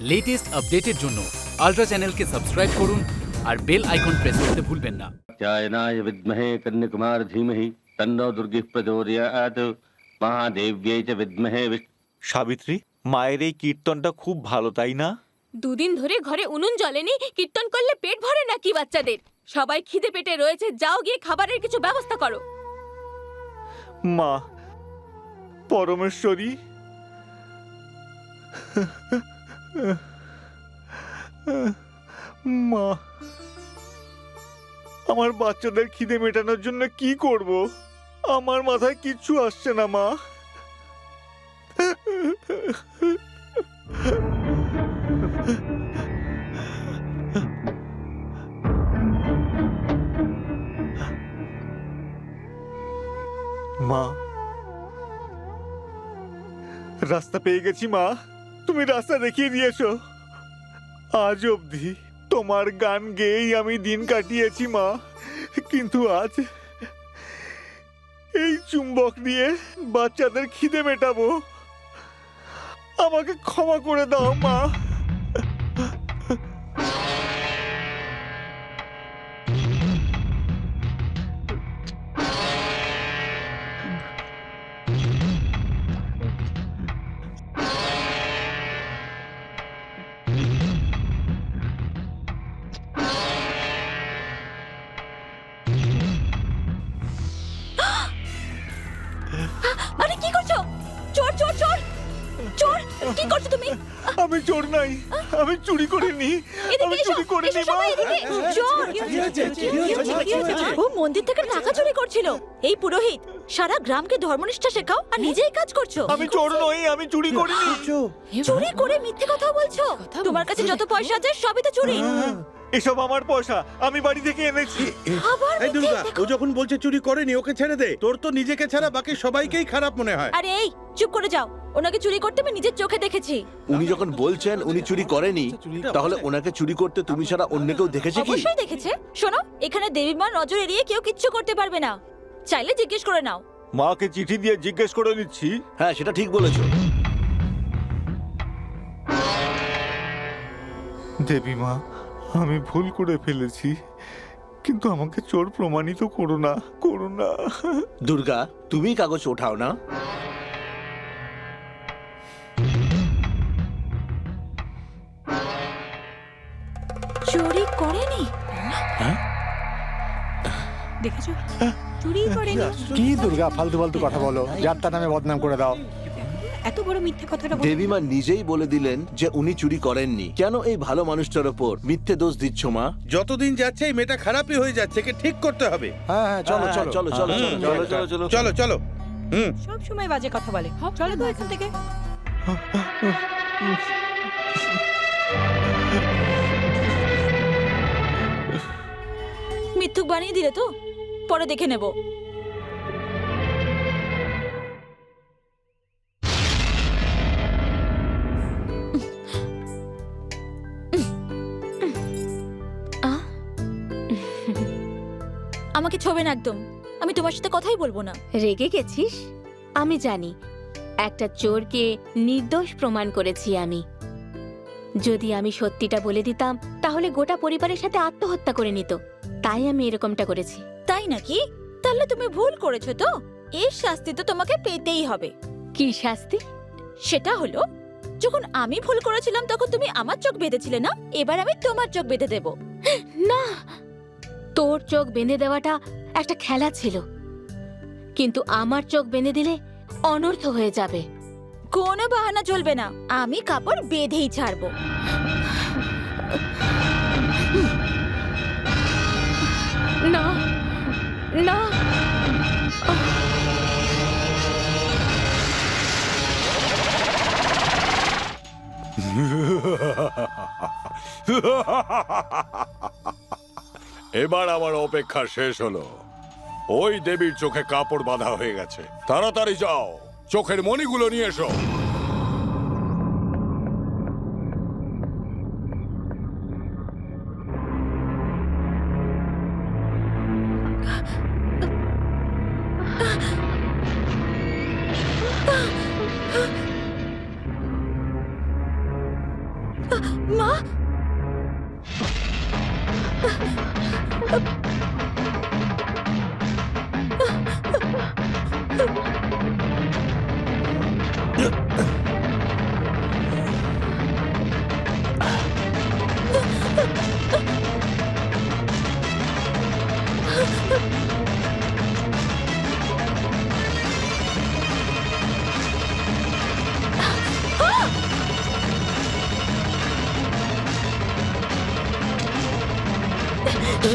Latest আপডেটের জন্য ultra চ্যানেলকে সাবস্ক্রাইব করুন আর বেল আইকন প্রেস করতে ভুলবেন না। কায়নায় বিদ্মহে কন্যাকুমার ধীমহি তন্ন দুর্গি প্রচোদয়াত মহাদেব্যৈ চ বিদ্মহে সাবিত্রী মায়ের এই কীর্তনটা খুব ভালো তাই না? দুদিন ধরে ঘরে উনুন জ্বলেনি কীর্তন করলে পেট ভরে নাকি বাচ্চাদের? সবাই খিদে পেটে রয়েছে যাও গিয়ে খাবারের কিছু ব্যবস্থা করো। মা পরমেশ্বরী। মা, আমার বাচ্চাদের খিদে মেটানোর জন্য কি করব? আমার মাথায় কিচ্ছু আসছে না, মা। মা, রাস্তা পেয়ে গেছি, মা। তুমি রাস্তা দেখিয়ে দিয়েছ। আজ অবধি তোমার গান গেয়েই আমি দিন কাটিয়েছি, মা। কিন্তু আজ এই চুম্বক দিয়ে বাচ্চাদের খিদে মেটাবো। আমাকে ক্ষমা করে দাও, মা। চোর নাই। আমি চুরি করিনি। আমি চুরি করিনি মা। চোর ও মন্দির থেকে টাকা চুরি করছিল। এই পুরোহিত সারা গ্রামকে ধর্মনিষ্ঠা শেখাও আর নিজেই কাজ করছ। আমি চোর নই আমি চুরি করিনি। চুরি করে মিথ্যে কথা বলছো। তোমার কাছে যত পয়সা আছে সবই তো চুরি। এসব আমার পয়সা আমি বাড়ি থেকে এনেছি। আবার এই দুর্গা ও যখন বলছে চুরি করেনি ওকে ছেড়ে দে। তোর তো নিজেকে ছাড়া বাকি সবাইকেই খারাপ মনে হয়। আরে এই চুপ করে যাও। ওনাকে চুরি করতে আমি নিজের চোখে দেখেছি। উনি যখন বলছেন উনি চুরি করেনি তাহলে ওনাকে চুরি করতে তুমি ছাড়া অন্য কেউ দেখেছে কি? অবশ্যই দেখেছে। শোনো এখানে দেবী মা নজর এড়িয়ে কেউ কিচ্ছু করতে পারবে না। চাইলে জিজ্ঞেস করে নাও। মাকে চিঠি দিয়ে জিজ্ঞেস করে নিচ্ছি। হ্যাঁ সেটা ঠিক বলেছ। দেবী মা আমি ভুল করে ফেলেছি। কিন্তু আমাকে চোর প্রমাণিত করো না করো না। দুর্গা তুমি কাগজ ওঠাও না। চুরি করেনি? হ্যাঁ? দেখেছ? চুরি করেনি। কি দুর্গা ফালতু ফালতু কথা বলো। যাত্রা নামে বদনাম করে দাও। এত বড় মিথ্যে কথাটা নিজেই বলে দিলেন যে উনি চুরি করেননি। কেন এই ভালো মানুষটার ওপর মিথ্যে দোষ দিচ্ছ মা? যতদিন যাচ্ছে এই মেয়েটা খারাপই হয়ে যাচ্ছে ঠিক করতে হবে। হ্যাঁ হ্যাঁ চলো হ্যাঁ, চলো। চলো, চলো চলো চলো চলো চলো হুম। সব সময় বাজে কথা বলে। চলো তো এখান থেকে। মিথ্যুক বানিয়ে দিলে তো? পরে দেখে নেব। আমাকে ছোবে না একদম। আমি তোমার সাথে কথাই বলব না। রেগে গেছিস? আমি জানি। একটা চোরকে নির্দোষ প্রমাণ করেছি আমি। যদি আমি সত্যিটা বলে দিতাম তাহলে গোটা পরিবারের সাথে আত্মহত্যা করে নিত। তাই আমি এরকমটা করেছি। তাই নাকি? তাহলে তুমি ভুল করেছ তো। এর শাস্তি তো তোমাকে পেতেই হবে। কি শাস্তি? সেটা হলো যখন আমি ভুল করেছিলাম তখন তুমি আমার চোখ বেঁধেছিলে না? এবার আমি তোমার চোখ বেঁধে দেব। না! তোর চোখ বেঁধে দেওয়াটা একটা খেলা ছিল। কিন্তু আমার চোখ বেঁধে দিলে অনর্থ হয়ে যাবে। কোনো বাহানা চলবে না। আমি কাপড় বেঁধেই ছাড়বো। না না। এবার আমার অপেক্ষা শেষ হলো। ওই দেবীর চোখে কাপড় বাঁধা হয়ে গেছে। তাড়াতাড়ি যাও। চোখের মণিগুলো নিয়ে এসো।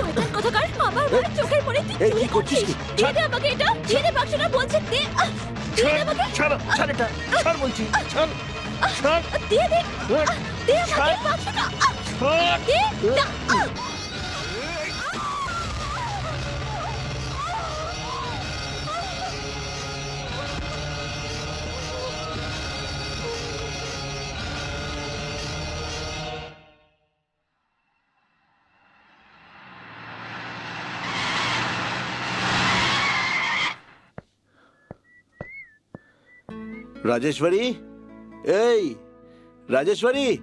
শয়তান কোথাকার আমার মায়ের চোখের মনে তুই এই, কি করছিস কি? দিয়ে দে আমাকে এটা দিয়ে দে বাক্সটা বলছে দে। আহ, দিয়ে দে আমাকে। ছাড় ছাড় এটা ছাড় বলছি ছাড় ছাড়। দিয়ে দে। আহ, দে আমাকে বাক্সটা। আহ, দে না, আহ। রাজেশ্বরী? এই রাজেশ্বরী!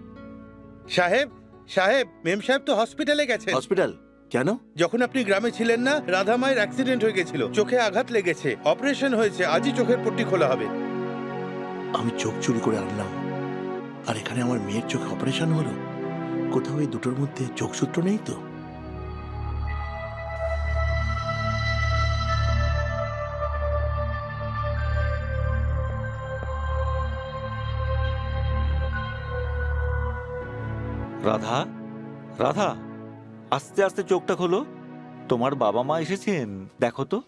সাহেব সাহেব মেম সাহেব তো হসপিটালে গেছেন। হসপিটাল? কেন? যখন আপনি গ্রামে ছিলেন না রাধা মায়ের অ্যাক্সিডেন্ট হয়ে গেছিল। চোখে আঘাত লেগেছে। অপারেশন হয়েছে আজই চোখের পট্টি খোলা হবে। আমি চোখ চুরি করে আনলাম। আর এখানে আমার মেয়ের চোখে অপারেশন হলো? কোথাও এই দুটোর মধ্যে যোগসূত্র নেই তো? রাধা রাধা আস্তে আস্তে চোখটা খোলো। তোমার বাবা মা এসেছেন দেখো তো।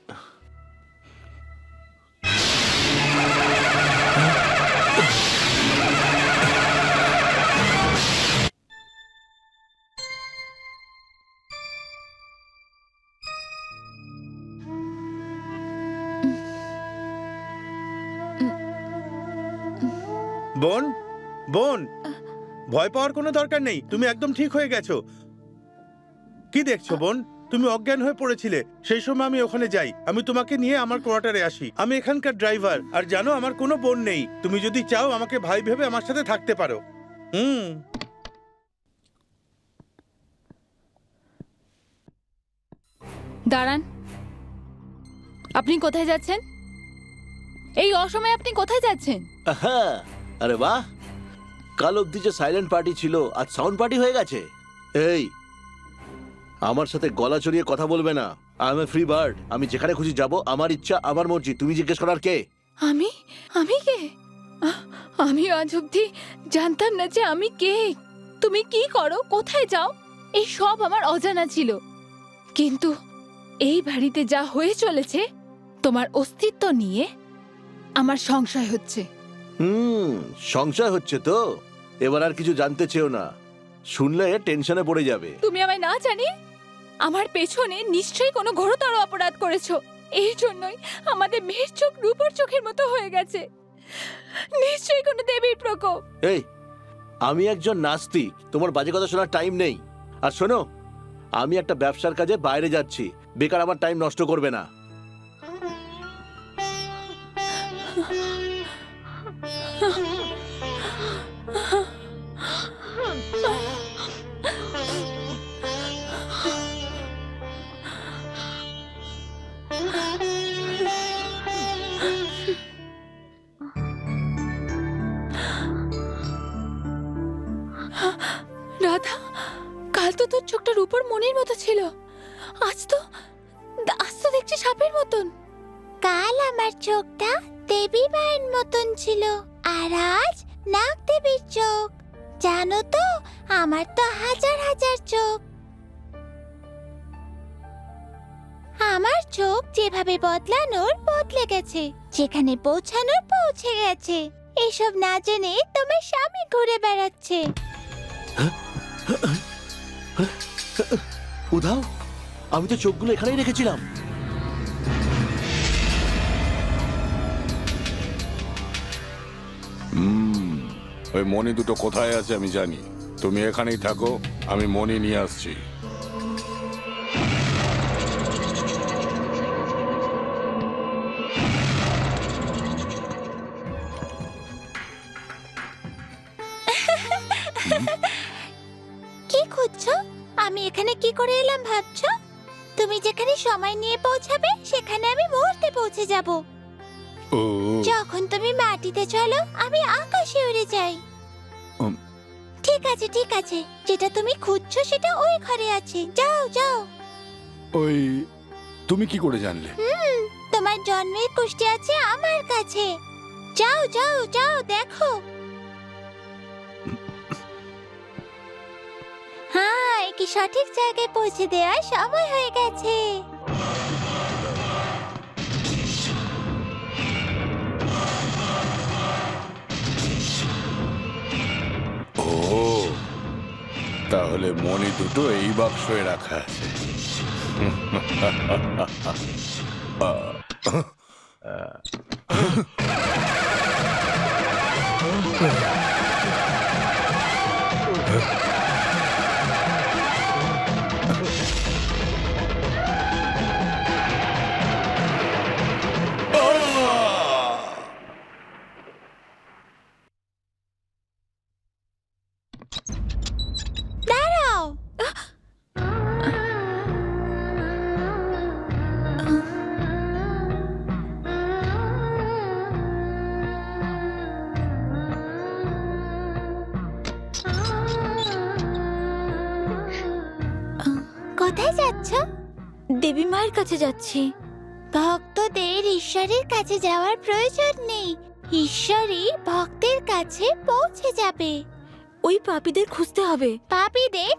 বোন বোন ভয় পাওয়ার কোনো দরকার নেই তুমি একদম ঠিক হয়ে গেছো। কি দেখছ বোন? তুমি অজ্ঞান হয়ে পড়েছিলে সেই সময় আমি ওখানে যাই। আমি তোমাকে নিয়ে আমার কোয়ার্টারে আসি। আমি এখানকার ড্রাইভার আর জানো আমার কোনো বোন নেই। তুমি যদি চাও আমাকে ভাই ভেবে আমার সাথে থাকতে পারো। হুম। দাঁড়ান। আপনি কোথায় যাচ্ছেন? এই অসময়ে আপনি কোথায় যাচ্ছেন? আহা, আরে বাহ। কাল অব্দি যে সাইলেন্ট পার্টি ছিল আজ সাউন্ড পার্টি হয়ে গেছে। এই আমার সাথে গলা চড়িয়ে কথা বলবে না। I am a free bird আমি যেখানে খুশি যাব আমার ইচ্ছা আমার মর্জি। তুমি জিজ্ঞেস করার কে? আমি? আমি কে? আমি আজ অব্দি জানতাম না যে আমি কে। তুমি কি করো? কোথায় যাও? এই সব আমার অজানা ছিল। কিন্তু এই বাড়িতে যা হয়ে চলেছে তোমার অস্তিত্ব নিয়ে আমার সংশয় হচ্ছে। হুম সংশয় হচ্ছে তো। এবার আর কিছু জানতে চেও না। শুনলে টেনশনে পড়ে যাবে। তুমি আমায় না জানি? আমার পেছনে নিশ্চয়ই কোনো ঘোরতর অপরাধ করেছ। এই জন্যই আমাদের মেয়ের চোখ রূপর চোখের মতো হয়ে গেছে। নিশ্চয়ই কোনো দেবীর প্রকোপ। এই আমি একজন নাস্তিক। তোমার বাজে কথা শোনার টাইম নেই। আর শোনো আমি একটা ব্যবসার কাজে বাইরে যাচ্ছি। বেকার আমার টাইম নষ্ট করবে না। চোখটা রূপর মনের মতো ছিল। আজ তো আজ তো দেখছি সাপের মতন। কাল আমার চোখটা দেবী মায়ের মতন ছিল আর আজ নাগ দেবীর চোখ। জানো তো আমার তো হাজার হাজার চোখ। আমার চোখ যেভাবে বদলানোর বদলে গেছে যেখানে পৌঁছানোর পৌঁছে গেছে। এসব না জেনে তোমার স্বামী ঘুরে বেড়াচ্ছে। উধাও, আমি তো চোখগুলো এখানেই রেখেছিলাম। ওই মণি দুটো কোথায় আছে আমি জানি। তুমি এখানেই থাকো, আমি মণি নিয়ে আসছি। করে এলাম ভাবছ? তুমি যেখানে সময় নিয়ে পৌঁছাবে সেখানে আমি মুহূর্তে পৌঁছে যাব। ও। যখন তুমি মাটিতে চলো আমি আকাশে উড়ে যাই। উম। ঠিক আছে ঠিক আছে। যেটা তুমি খুঁজছো সেটা ওই ঘরে আছে। যাও যাও। ওই তুমি কি করে জানলে? তোমার জন্মের কুষ্টি আছে আমার কাছে। যাও যাও যাও দেখো। হ্যাঁ কি সঠিক জায়গায় পৌঁছে দেওয়ার সময় হয়ে গেছে। ও তাহলে মণি দুটো এই বাক্সে রাখা আছে। দাঁড়াও দেবী মায়ের কাছে যাচ্ছি। ভক্তদের ঈশ্বরের কাছে যাওয়ার প্রয়োজন নেই। ঈশ্বরই ভক্তের কাছে পৌঁছে যাবে। ওই পাপীদের খুঁজতে হবে। পাপীদের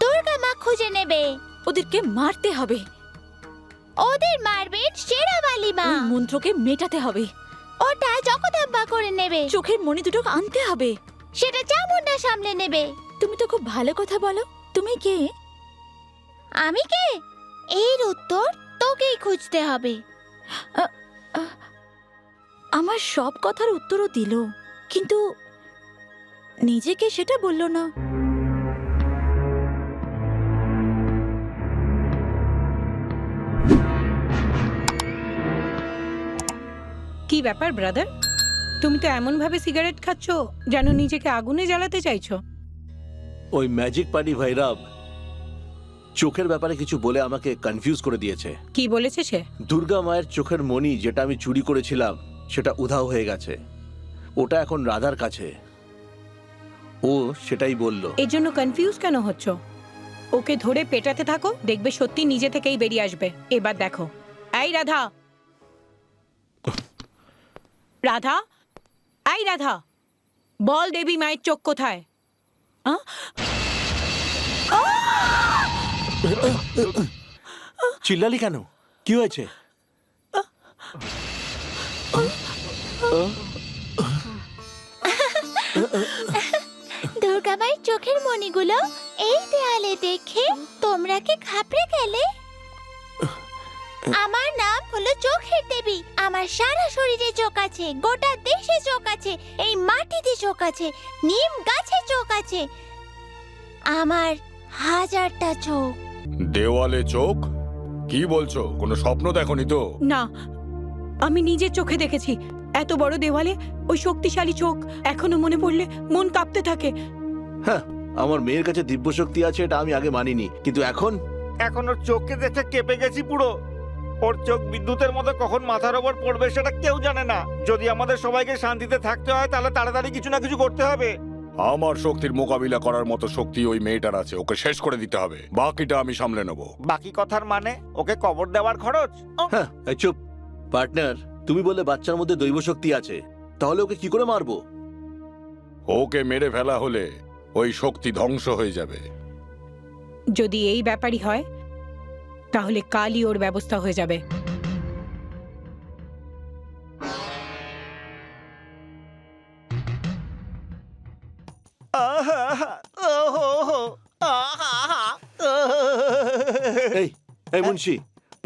দুর্গা মা খুঁজে নেবে। ওদেরকে মারতে হবে। ওদের মারবেন শেরাবালি মা। ওই মন্ত্রকে মেটাতে হবে। ওটা জগদম্বা করে নেবে। চোখের মণি দুটো আনতে হবে। সেটা চামুন্ডা সামলে নেবে। তুমি তো খুব ভালো কথা বলো। তুমি কে? আমি কে? এর উত্তর তোকেই খুঁজতে হবে। আমার সব কথার উত্তরও দিল কিন্তু নিজেকে সেটা বলল না। কি ব্যাপার ব্রাদার? তুমি তো এমন ভাবে সিগারেট খাচ্ছ যেন নিজেকে আগুনে জ্বালাতে চাইছো। ওই ম্যাজিক পানি ভাইরাব চোখের ব্যাপারে কিছু বলে আমাকে কনফিউজ করে দিয়েছে। কি বলেছে সে? দুর্গা মায়ের চোখের মণি যেটা আমি চুরি করেছিলাম সেটা উধাও হয়ে গেছে। ওটা এখন রাধার কাছে। ও সেটাই বলল। এর জন্য কনফিউজ কেন হচ্ছ? ওকে ধরে পেটাতে থাকো দেখবে সত্যি নিজে থেকেই বেরিয়ে আসবে। এবার দেখো। এই রাধা! রাধা? এই রাধা! বল দেবী মায়ের চোখ কোথায়? আ? চিল্লালি কেন? কি হয়েছে? দুর্গামায়ের চোখের মণিগুলো এই দেয়ালে দেখে তোমরা কি ঘাবড়ে গেলে? আমার নাম হলো চোখের দেবী। আমার সারা শরীরে চোখ আছে, গোটা দেশে চোখ আছে, এই মাটিতে চোখ আছে, নিম গাছে চোখ আছে। আমার হাজারটা চোখ। দেওয়ালে চোখ? কি বলছো? কোনো স্বপ্ন দেখনি তো? না আমি নিজের চোখে দেখেছি। এত বড় দেওয়ালে ওই শক্তিশালী চোখ এখনও মনে পড়লে মন কাঁপতে থাকে। হ্যাঁ আমার মেয়ের কাছে দিব্য শক্তি আছে এটা আমি আগে মানিনি। কিন্তু এখন? এখন ওর চোখকে দেখে কেঁপে গেছি পুরো। ওর চোখ বিদ্যুতের মতো কখন মাথার ওপর পড়বে সেটা কেউ জানে না। যদি আমাদের সবাইকে শান্তিতে থাকতে হয় তাহলে তাড়াতাড়ি কিছু না কিছু করতে হবে। আমার শক্তির মোকাবিলা করার মতো শক্তি ওই মেয়েটার আছে ওকে শেষ করে দিতে হবে। বাকিটা আমি সামলে নেব। বাকি কথার মানে? ওকে কবর দেওয়ার খরচ? হ্যাঁ এই চুপ। পার্টনার তুমি বলে বাচ্চার মধ্যে দৈব শক্তি আছে। তাহলে ওকে কি করে মারবো? ওকে মেরে ফেলা হলে ওই শক্তি ধ্বংস হয়ে যাবে। যদি এই ব্যাপারই হয় তাহলে কালই ওর ব্যবস্থা হয়ে যাবে। এই মুন্সি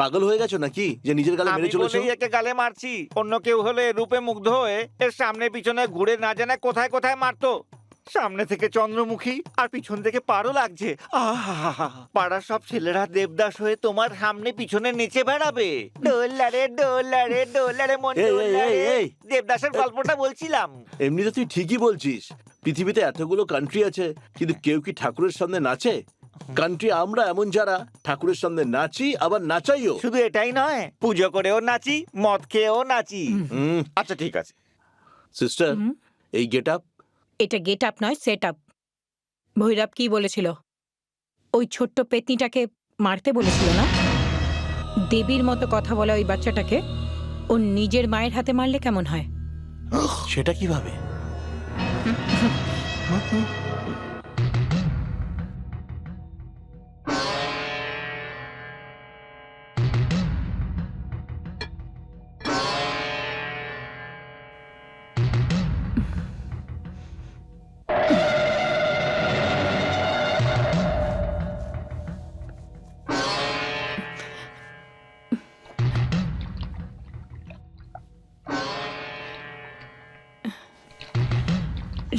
পাগল হয়ে গেছো নাকি যে নিজের গালে মেরে চলেছো? আমি একে গালে মারছি। অন্য কেউ হলে রূপে মুগ্ধ হয়ে এর সামনে পিছনে ঘুরে না জানে কোথায় কোথায় মারতো। সামনে থেকে চন্দ্রমুখী আর পিছন থেকে পারও লাগছে। পাড়ার সব ছেলেরা দেবদাস হয়ে তোমার সামনে পিছনে নেচে বেড়াবে। ডোলারে ডোলারে ডোলারে মন। দেবদাসের গল্পটা বলছিলাম। এমনিতে তুই ঠিকই বলছিস পৃথিবীতে এতগুলো কান্ট্রি আছে কিন্তু কেউ কি ঠাকুরের সামনে নাচে? কান্ট্রি আমরা এমন যারা ঠাকুরের সামনে নাচি আবার নাচাইও। শুধু এটাই নয় পুজো করেও নাচি মদ খেয়েও নাচি। হুম। আচ্ছা ঠিক আছে। সিস্টার হুম। এই গেট আপ এটা গেট আপ নয় সেট আপ ভৈরব কি বলেছিল? ওই ছোট্ট পেতনিটাকে মারতে বলেছিল না? দেবীর মতো কথা বলা ওই বাচ্চাটাকে ও নিজের মায়ের হাতে মারলে কেমন হয়? সেটা কীভাবে?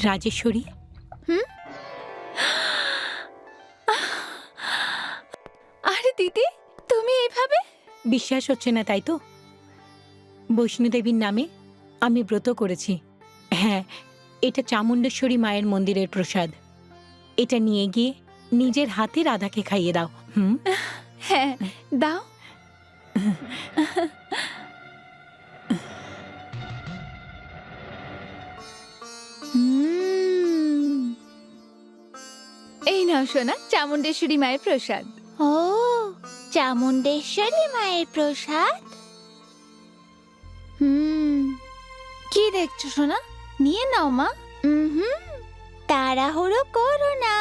রাজেশ্বরী? হুম? আরে দিদি তুমি এইভাবে? বিশ্বাস হচ্ছে না তাই তো? বৈষ্ণোদেবীর নামে আমি ব্রত করেছি। হ্যাঁ এটা চামুণ্ডেশ্বরী মায়ের মন্দিরের প্রসাদ। এটা নিয়ে গিয়ে নিজের হাতে রাধাকে খাইয়ে দাও হুম? হ্যাঁ দাও। নাও সোনা চামুণ্ডেশ্বরী মায়ের প্রসাদ। ও চামুণ্ডেশ্বরী মায়ের প্রসাদ? হুম কি দেখছ সোনা? নিয়ে নাও মা। হুম তাড়াহুড়ো করো না।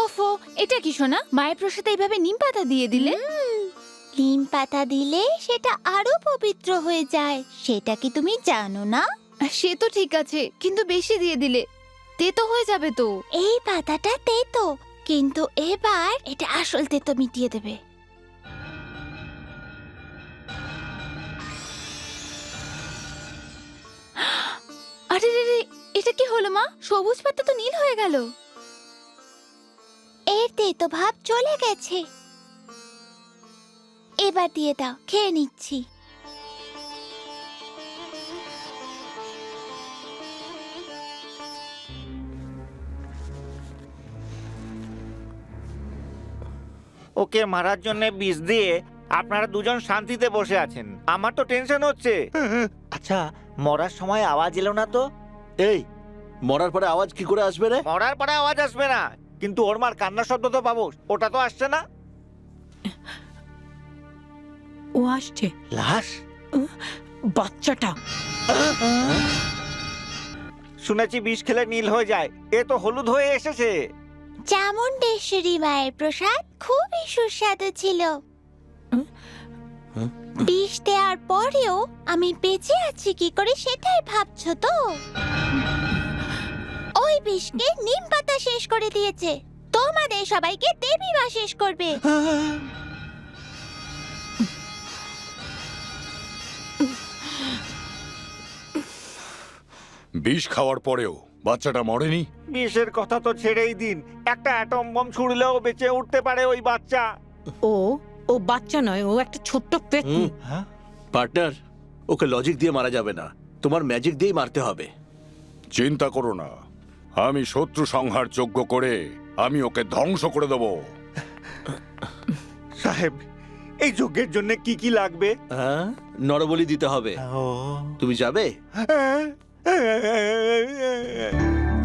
ওফো এটা কি সোনা? মায়ের প্রসাদে এইভাবে নিম পাতা দিয়ে দিলে? নিম পাতা দিলে সেটা আরও পবিত্র হয়ে যায়। সেটা কি তুমি জানো না? সে তো ঠিক আছে কিন্তু বেশি দিয়ে দিলে। তেতো হয়ে যাবে তো। এই পাতাটা তেতো কিন্তু এবার এটা আসল তেতো মিটিয়ে দেবে। আরে রে রে এটা কি হলো মা? সবুজ পাতা তো নীল হয়ে গেল। এর তেতো ভাব চলে গেছে। এবার দিয়ে দাও খেয়ে নিচ্ছি। ওকে মারার জন্য বিষ দিয়ে আপনারা দুজন শান্তিতে বসে আছেন। আমার তো টেনশন হচ্ছে। আচ্ছা মরার সময় আওয়াজ এলো না তো? এই মরার পরে আওয়াজ কি করে আসবে রে? মরার পরে আওয়াজ আসবে না। কিন্তু ওর মার কান্নার শব্দ তো পাবো ওটা তো আসছে না। ও আসছে। লাশ? বাচ্চাটা। শুনেছি বিষ খেলে নীল হয়ে যায়। এ তো হলুদ হয়ে এসেছে। চামুণ্ডেশ্বরী মায়ের প্রসাদ খুবই সুস্বাদু ছিল। বিষ দেওয়ার পরেও আমি বেঁচে আছি কি করে সেটাই ভাবছ তো? ওই বিষকে নিম পাতা শেষ করে দিয়েছে। তোমাদের সবাইকে দেবী মা শেষ করবে। বিষ খাওয়ার পরেও বাচ্চাটা মরেনি? বিষের কথা তো ছেড়েই দিন। একটা অ্যাটম বম ছুড়লেও বেঁচে উঠতে পারে ওই বাচ্চা। ও ও বাচ্চা নয় ও একটা ছোট্ট পেতনি হুম পার্টনার ওকে লজিক দিয়ে মারা যাবে না। তোমার ম্যাজিক দিয়েই মারতে হবে। চিন্তা করো না। আমি শত্রু সংহার যোগ্য করে আমি ওকে ধ্বংস করে দেবো। সাহেব এই যজ্ঞের জন্য কি কি লাগবে? হ্যাঁ নরবলি দিতে হবে। তুমি যাবে? হুম Yeah, yeah, yeah, yeah.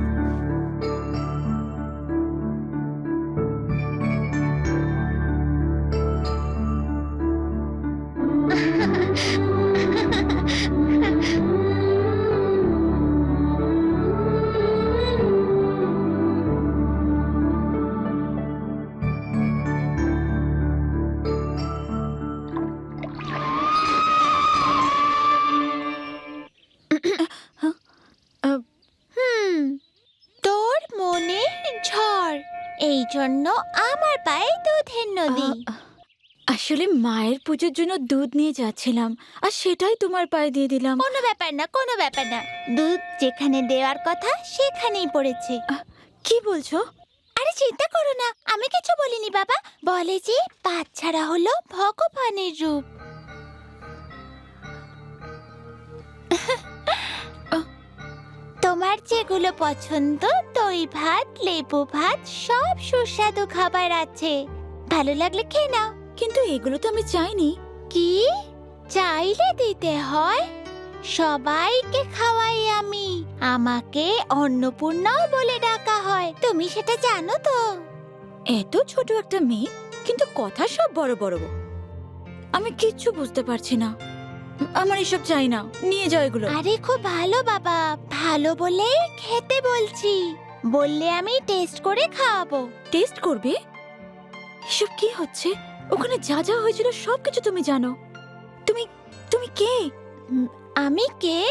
জন্য আমার পায়ে দুধের নদী। আসলে মায়ের পুজোর জন্য দুধ নিয়ে যাচ্ছিলাম আর সেটাই তোমার পায়ে দিয়ে দিলাম। কোনো ব্যাপার না কোনো ব্যাপার না। দুধ যেখানে দেওয়ার কথা সেখানেই পড়েছে। কি বলছো? আরে চিন্তা করো না আমি কিছু বলিনি বাবা। বলে যে বাচ্চারা হলো ভগবানের রূপ। তোমার যেগুলো পছন্দ দই ভাত লেবু ভাত সব সুস্বাদু খাবার আছে। ভালো লাগলে খেয়ে নাও। কিন্তু এগুলো তো আমি চাইনি। কি? চাইলে দিতে হয়। সবাইকে খাওয়াই আমি। আমাকে অন্নপূর্ণাও বলে ডাকা হয়। তুমি সেটা জানো তো? এত ছোট একটা মেয়ে কিন্তু কথা সব বড় বড়। আমি কিচ্ছু বুঝতে পারছি না। আমার এসব চাই না। নিয়ে যাও এগুলো। আরে খুব ভালো বাবা। ভালো বলে খেতে বলছি। বললে আমি টেস্ট করে খাওয়াবো। টেস্ট করবে? এসব কি হচ্ছে? ওখানে যা যা হয়েছিল সব কিছু তুমি জানো। তুমি তুমি কে? উম, আমি কে?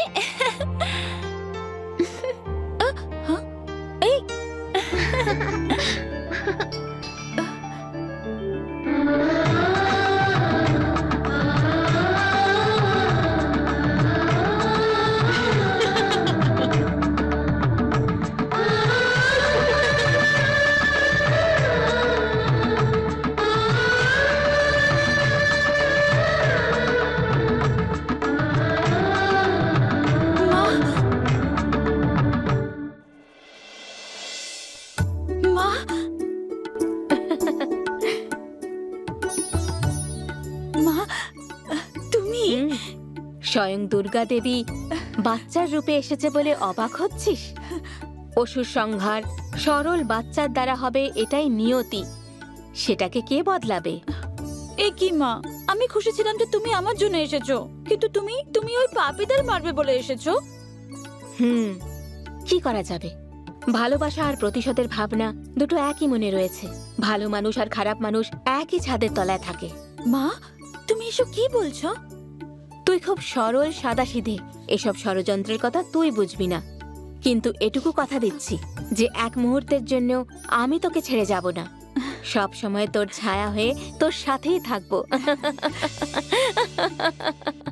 আহ, হ্যাঁ? এই! স্বয়ং দুর্গা দেবী বাচ্চার রূপে এসেছে বলে অবাক হচ্ছিস? অসুর সংহার সরল বাচ্চার দ্বারা হবে এটাই নিয়তি। সেটাকে কে বদলাবে? এ কি মা আমি খুশি ছিলাম যে তুমি আমার জন্য এসেছ। কিন্তু তুমি তুমি ওই পাপীদের মারবে বলে এসেছ। হুম কি করা যাবে? ভালোবাসা আর প্রতিশোধের ভাবনা দুটো একই মনে রয়েছে। ভালো মানুষ আর খারাপ মানুষ একই ছাদের তলায় থাকে। মা তুমি এসব কি বলছো? তুই খুব সরল, সাদাসিধে। এসব ষড়যন্ত্রের কথা তুই বুঝবি না। কিন্তু এটুকু কথা দিচ্ছি, যে এক মুহূর্তের জন্য আমি তোকে ছেড়ে যাব না। সব সময় তোর ছায়া হয়ে তোর সাথেই থাকব।